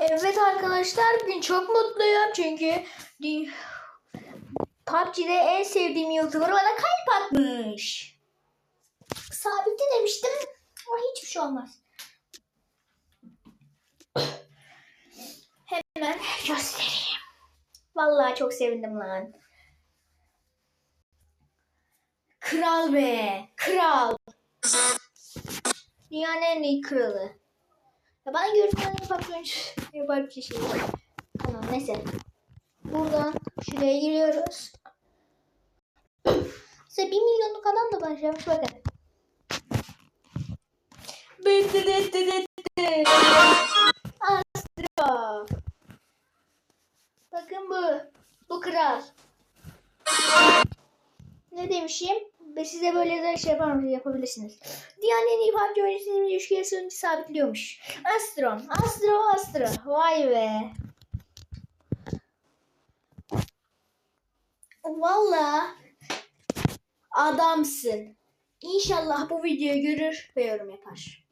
Evet arkadaşlar bugün çok mutluyum çünkü PUBG'de en sevdiğim YouTuber bana kalp atmış. Sabit'te demiştim ama hiçbir şey olmaz. Hemen göstereyim. Vallahi çok sevindim lan. Kral be, kral. Dünyanın en iyi kralı. Ya bana görünmeyen yapabilir. Yapar bir şey. Tamam neyse. Buradan şuraya giriyoruz. Size bir milyonluk adam da başlamış bakın. Bitti bitti bitti. Astro. Bakın bu. Bu kral. Ne demişim? Ve size böyle de şey yapar, yapabilirsiniz. İyi PUBG oyuncusunu üç kere sonucu sabitliyormuş. Astro, Astro, Astro. Vay be. Valla adamsın. İnşallah bu videoyu görür ve yorum yapar.